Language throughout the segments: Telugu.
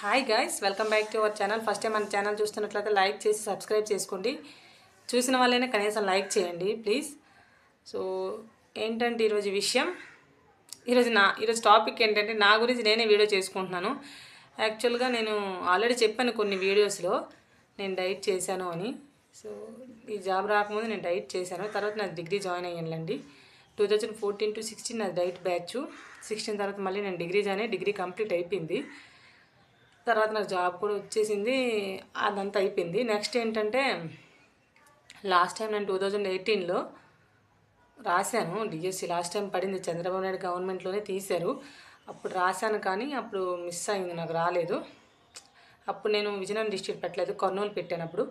Hi guys welcome back to our channel first time మన ఛానల్ చూస్తున్నట్లయితే లైక్ చేసి సబ్స్క్రైబ్ చేసుకోండి. చూసిన వాళ్ళైనా కనీసం లైక్ చేయండి ప్లీజ్ సో ఏంటంటే ఈరోజు విషయం? ఈరోజు నా ఈరోజు టాపిక్ ఏంటంటే నా గురించి నేనే వీడియో చేసుకుంటున్నాను. యాక్చువల్గా నేను ఆల్రెడీ చెప్పాను కొన్ని వీడియోస్లో నేను డైట్ చేశాను అని. సో ఈ జాబ్ రాకముందు నేను డైట్ చేశాను. తర్వాత నా degree join అయ్యానులేండి. Two thousand fourteen to sixteen నా డైట్ బ్యాచ్ సిక్స్టీన్ తర్వాత మళ్ళీ నేను డిగ్రీ జాయిన్ అయ్యి డిగ్రీ కంప్లీట్ అయిపోయింది. తర్వాత నాకు జాబ్ కూడా వచ్చేసింది. అదంతా అయిపోయింది. నెక్స్ట్ ఏంటంటే లాస్ట్ టైం నేను టూ థౌజండ్ ఎయిటీన్లో రాశాను. డిఎస్సి లాస్ట్ టైం పడింది. చంద్రబాబు నాయుడు గవర్నమెంట్లోనే తీశారు. అప్పుడు రాశాను కానీ అప్పుడు మిస్ అయింది. నాకు రాలేదు. అప్పుడు నేను విజయనగరం డిస్ట్రిక్ట్ పెట్టలేదు. కర్నూలు పెట్టాను అప్పుడు.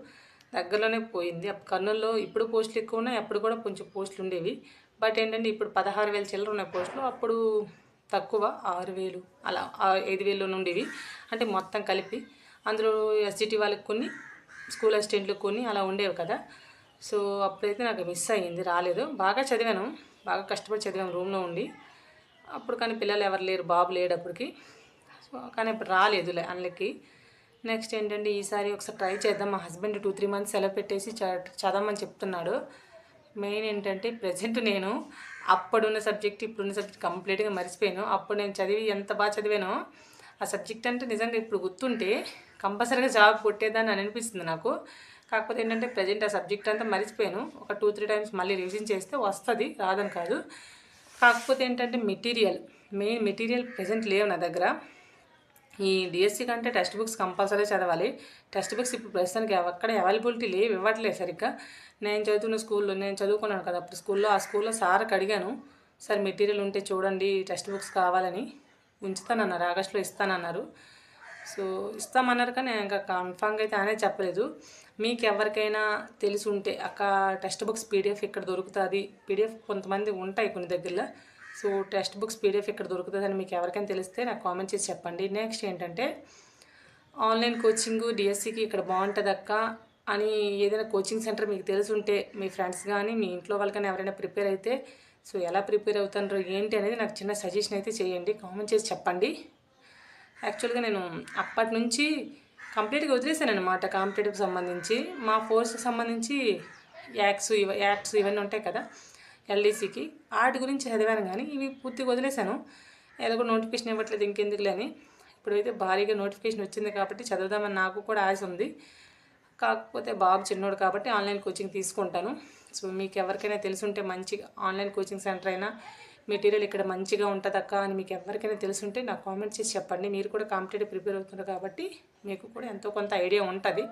దగ్గరలోనే పోయింది. అప్పుడు కర్నూలులో ఇప్పుడు పోస్టులు ఎక్కువ ఉన్నాయి. అప్పుడు కూడా కొంచెం పోస్టులు ఉండేవి. బట్ ఏంటంటే ఇప్పుడు పదహారు వేల చిల్లర ఉన్నాయి పోస్టులు. అప్పుడు తక్కువ ఆరు వేలు అలా ఐదు వేలు ఉండేవి అంటే మొత్తం కలిపి అందులో ఎస్జిటి వాళ్ళకి కొన్ని స్కూల్ అసిస్టెంట్లకు కొన్ని అలా ఉండేవి కదా. సో అప్పుడైతే నాకు మిస్ అయ్యింది రాలేదు. బాగా చదివాను బాగా కష్టపడి చదివాను రూమ్లో ఉండి. అప్పుడు కానీ పిల్లలు ఎవరు లేరు బాబు లేడు అప్పటికి. సో కానీ ఇప్పుడు రాలేదు అందులోకి నెక్స్ట్ ఏంటంటే ఈసారి ఒకసారి ట్రై చేద్దాం మా హస్బెండ్ టూ త్రీ మంత్స్ సెలవు పెట్టేసి చ- చదవమని చెప్తున్నాడు. మెయిన్ ఏంటంటే ప్రజెంట్ నేను. అప్పుడున్న సబ్జెక్ట్ ఇప్పుడున్న సబ్జెక్ట్ కంప్లీట్గా మర్చిపోయాను. అప్పుడు నేను చదివి ఎంత బాగా చదివానో ఆ సబ్జెక్ట్ అంటే నిజంగా ఇప్పుడు గుర్తుంటే కంపల్సరీగా జాబ్ కొట్టేదాన్ని అని అనిపిస్తుంది నాకు. కాకపోతే ఏంటంటే ప్రజెంట్ ఆ సబ్జెక్ట్ అంతా మర్చిపోయాను. ఒక టూ త్రీ టైమ్స్ మళ్ళీ రివిజన్ చేస్తే వస్తుంది రాదని కాదు. కాకపోతే ఏంటంటే మెటీరియల్ మెయిన్ మెటీరియల్ ప్రజెంట్ లేవు నా దగ్గర. ఈ డిఎస్సి కంటే టెక్స్ట్ బుక్స్ కంపల్సరీ చదవాలి. టెక్స్ట్ బుక్స్ ఇప్పుడు ప్రస్తుతానికి ఎక్కడ అవైలబిలిటీ లేవు ఇవ్వట్లేదు సరిగ్గా. నేను చదువుతున్న స్కూల్లో నేను చదువుకున్నాను కదా అప్పుడు స్కూల్లో ఆ స్కూల్లో సార్కి అడిగాను సార్ మెటీరియల్ ఉంటే చూడండి టెక్స్ట్ బుక్స్ కావాలని. ఉంచుతానన్నారు ఆగస్టులో ఇస్తానన్నారు. సో ఇస్తామన్నారు కానీ ఇంకా కన్ఫామ్గా అయితే అనే చెప్పలేదు. మీకు ఎవరికైనా తెలిసి ఉంటే అక్క టెక్స్ట్ బుక్స్ పీడిఎఫ్ ఇక్కడ దొరుకుతుంది. పీడిఎఫ్ కొంతమంది ఉంటాయి కొన్ని దగ్గరలో. సో టెక్స్ట్ బుక్స్ పీడిఎఫ్ ఇక్కడ దొరుకుతుందని మీకు ఎవరికైనా తెలిస్తే నాకు కామెంట్ చేసి చెప్పండి. నెక్స్ట్ ఏంటంటే ఆన్లైన్ కోచింగ్ డిఎస్సికి ఇక్కడ బాగుంటుంది అక్క అని ఏదైనా కోచింగ్ సెంటర్ మీకు తెలిసి ఉంటే మీ ఫ్రెండ్స్ కానీ మీ ఇంట్లో వాళ్ళకైనా ఎవరైనా ప్రిపేర్ అయితే సో ఎలా ప్రిపేర్ అవుతారో ఏంటి అనేది నాకు చిన్న సజెషన్ అయితే చేయండి. కామెంట్ చేసి చెప్పండి. యాక్చువల్గా నేను అప్పటి నుంచి కంప్లీట్గా వదిలేసాను అనమాట కాంపిటేటివ్కి సంబంధించి. మా ఫోర్స్కి సంబంధించి యాక్స్ ఇవ యాక్ట్స్ ఇవన్నీ ఉంటాయి కదా ఎల్డీసీకి. వాటి గురించి చదివాను కానీ ఇవి పూర్తిగా వదిలేశాను. ఎలాగో నోటిఫికేషన్ ఇవ్వట్లేదు ఇంకెందుకులే అని. ఇప్పుడైతే భారీగా నోటిఫికేషన్ వచ్చింది కాబట్టి చదువుదామని నాకు కూడా ఆశ ఉంది. కాకపోతే బాబు చిన్నోడు కాబట్టి ఆన్లైన్ కోచింగ్ తీసుకుంటాను. సో మీకు ఎవరికైనా తెలుసుంటే మంచిగా ఆన్లైన్ కోచింగ్ సెంటర్ అయినా మెటీరియల్ ఇక్కడ మంచిగా ఉంటుంది అక్క అని మీకు ఎవరికైనా తెలుసుంటే నాకు కామెంట్ చేసి చెప్పండి. మీరు కూడా కాంపిటేటివ్ ప్రిపేర్ అవుతున్నారు కాబట్టి మీకు కూడా ఎంతో కొంత ఐడియా ఉంటుంది.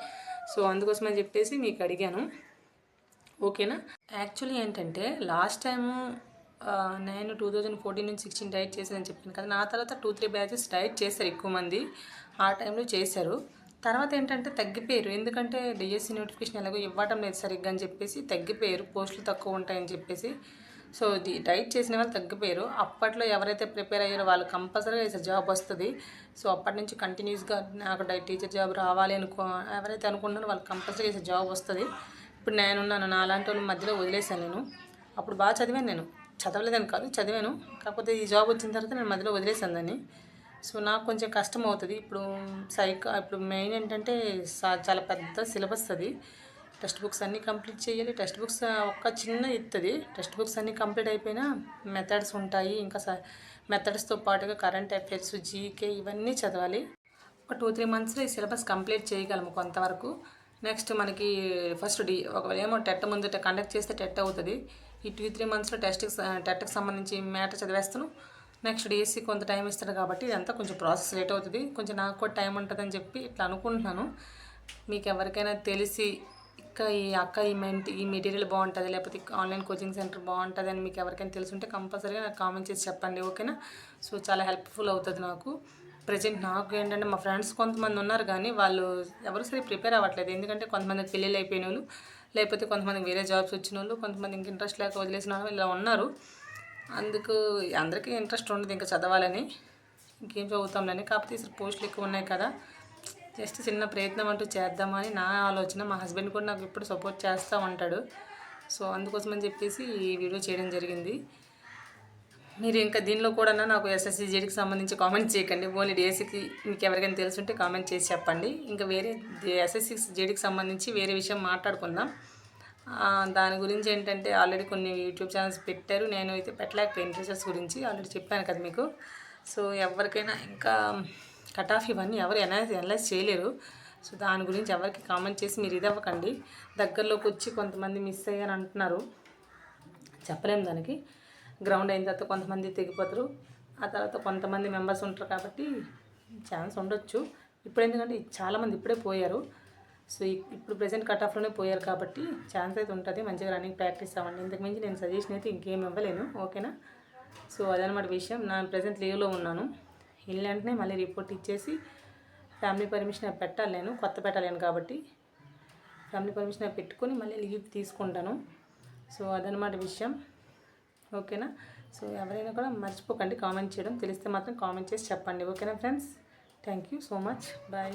సో అందుకోసమని చెప్పేసి మీకు అడిగాను. ఓకేనా? యాక్చువల్లీ ఏంటంటే లాస్ట్ టైము నేను టూ థౌజండ్ ఫోర్టీన్ నుంచి సిక్స్టీన్ డైట్ చేశానని చెప్పాను కదా నా తర్వాత టూ త్రీ బ్యాచెస్ డైట్ చేశారు ఎక్కువ మంది. ఆ టైంలో చేశారు. తర్వాత ఏంటంటే తగ్గిపోయారు. ఎందుకంటే డిఎస్సి నోటిఫికేషన్ ఎలాగో ఇవ్వటం లేదు సరిగ్గా అని చెప్పేసి తగ్గిపోయారు. పోస్టులు తక్కువ ఉంటాయని చెప్పేసి. సో ఇది డైట్ చేసిన వాళ్ళు తగ్గిపోయారు. అప్పట్లో ఎవరైతే ప్రిపేర్ అయ్యారో వాళ్ళు కంపల్సరీగా జాబ్ వస్తుంది. సో అప్పటి నుంచి కంటిన్యూస్గా నాకు డైట్ టీచర్ జాబ్ రావాలి అనుకో ఎవరైతే అనుకున్నారో వాళ్ళకి కంపల్సరీగా జాబ్ వస్తుంది. ఇప్పుడు నేనున్నాను నా అలాంటి వాళ్ళు మధ్యలో వదిలేశాను నేను. అప్పుడు బాగా చదివాను నేను. చదవలేదని కాదు చదివాను. కాకపోతే ఈ జాబ్ వచ్చిన తర్వాత నేను మధ్యలో వదిలేసాను దాన్ని. సో నాకు కొంచెం కష్టం అవుతుంది. ఇప్పుడు సైక్ ఇప్పుడు మెయిన్ ఏంటంటే చాలా పెద్ద సిలబస్ అది. టెక్స్ట్ బుక్స్ అన్నీ కంప్లీట్ చేయాలి. టెక్స్ట్ బుక్స్ ఒక్క చిన్న ఇస్తుంది టెక్స్ట్ బుక్స్ అన్నీ కంప్లీట్ అయిపోయినా మెథడ్స్ ఉంటాయి. ఇంకా మెథడ్స్తో పాటుగా కరెంట్ అఫైర్స్ జీకే ఇవన్నీ చదవాలి. ఒక టూ త్రీ మంత్స్లో ఈ సిలబస్ కంప్లీట్ చేయగలము కొంతవరకు. నెక్స్ట్ మనకి ఫస్ట్ డి ఒకవేళ ఏమో టెట్ ముందు కండక్ట్ చేస్తే టెట్ అవుతుంది. ఈ టూ త్రీ మంత్స్లో టెస్ట్కి టెట్కి సంబంధించి మ్యాటర్ చదివేస్తాను. నెక్స్ట్ డిఎస్సి కొంత టైం ఇస్తాడు కాబట్టి ఇదంతా కొంచెం ప్రాసెస్ లేట్ అవుతుంది. కొంచెం నాకు కూడా టైం ఉంటుందని చెప్పి ఇట్లా అనుకుంటున్నాను. మీకు ఎవరికైనా తెలిసి ఇంకా ఈ అక్క ఈ మెంట్ ఈ మెటీరియల్ బాగుంటుంది లేకపోతే ఆన్లైన్ కోచింగ్ సెంటర్ బాగుంటుంది అని మీకు ఎవరికైనా తెలుసుంటే కంపల్సరీగా నాకు కామెంట్ చేసి చెప్పండి ఓకేనా? సో చాలా హెల్ప్ఫుల్ అవుతుంది నాకు. ప్రజెంట్ నాకు ఏంటంటే మా ఫ్రెండ్స్ కొంతమంది ఉన్నారు కానీ వాళ్ళు ఎవరు సరే ప్రిపేర్ అవ్వట్లేదు. ఎందుకంటే కొంతమందికి పెళ్ళిళ్ళు అయిపోయిన వాళ్ళు లేకపోతే కొంతమందికి వేరే జాబ్స్ వచ్చిన వాళ్ళు కొంతమంది ఇంక ఇంట్రెస్ట్ లేక వదిలేసిన వాళ్ళు ఇలా ఉన్నారు. అందుకు అందరికీ ఇంట్రెస్ట్ ఉండదు ఇంకా చదవాలని. ఇంకేం చదువుతాంలని కాకపోతే ఇప్పుడు పోస్టులు ఎక్కువ ఉన్నాయి కదా. జస్ట్ చిన్న ప్రయత్నం అంటూ చేద్దామని నా ఆలోచన. మా హస్బెండ్ కూడా నాకు ఇప్పుడు సపోర్ట్ చేస్తూ ఉంటాడు. సో అందుకోసమని చెప్పేసి ఈ వీడియో చేయడం జరిగింది. మీరు ఇంకా దీనిలో కూడా నాకు ఎస్ఎస్సి జేడికి సంబంధించి కామెంట్ చేయకండి. ఓన్లీ డిఎస్సికి మీకు ఎవరికైనా తెలుసుంటే కామెంట్ చేసి చెప్పండి. ఇంకా వేరే ఎస్ఎస్సి జేడికి సంబంధించి వేరే విషయం మాట్లాడుకుందాం. దాని గురించి ఏంటంటే ఆల్రెడీ కొన్ని యూట్యూబ్ ఛానల్స్ పెట్టారు. నేను అయితే పెట్టలేకపోయాను టీచర్స్ గురించి. ఆల్రెడీ చెప్పాను కదా మీకు. సో ఎవరికైనా ఇంకా కట్ ఆఫ్ ఇవన్నీ ఎవరు ఎనలైజ్ ఎనలైజ్ చేయలేరు. సో దాని గురించి ఎవరికి కామెంట్ చేసి మీరు ఇది అవ్వకండి. దగ్గరలోకి వచ్చి కొంతమంది మిస్ అయ్యారు అంటున్నారు. చెప్పలేము దానికి. గ్రౌండ్ అయిన తర్వాత కొంతమంది తెగిపోతారు. ఆ తర్వాత కొంతమంది మెంబర్స్ ఉంటారు కాబట్టి ఛాన్స్ ఉండొచ్చు. ఇప్పుడు ఎందుకంటే చాలామంది ఇప్పుడే పోయారు. సో ఇప్పుడు ప్రజెంట్ కట్ ఆఫ్లోనే పోయారు కాబట్టి ఛాన్స్ అయితే ఉంటుంది. మంచిగా రన్నింగ్ ప్రాక్టీస్ అవ్వండి. ఇంతకుమించి నేను సజెషన్ అయితే ఇంకేం ఇవ్వలేను. ఓకేనా? సో అదనమాట విషయం. నా ప్రజెంట్ లీవ్లో ఉన్నాను. వెళ్ళిన వెంటనే మళ్ళీ రిపోర్ట్ ఇచ్చేసి ఫ్యామిలీ పర్మిషన్ పెట్టాలి నేను. కొత్త పెట్టలేను కాబట్టి ఫ్యామిలీ పర్మిషన్ పెట్టుకొని మళ్ళీ లీవ్ తీసుకుంటాను. సో అదనమాట విషయం. ఓకేనా? సో ఎవరైనా కూడా మర్చిపోకండి కామెంట్ చేయడం. తెలిస్తే మాత్రం కామెంట్ చేసి చెప్పండి. ఓకేనా friends? Thank you so much. Bye.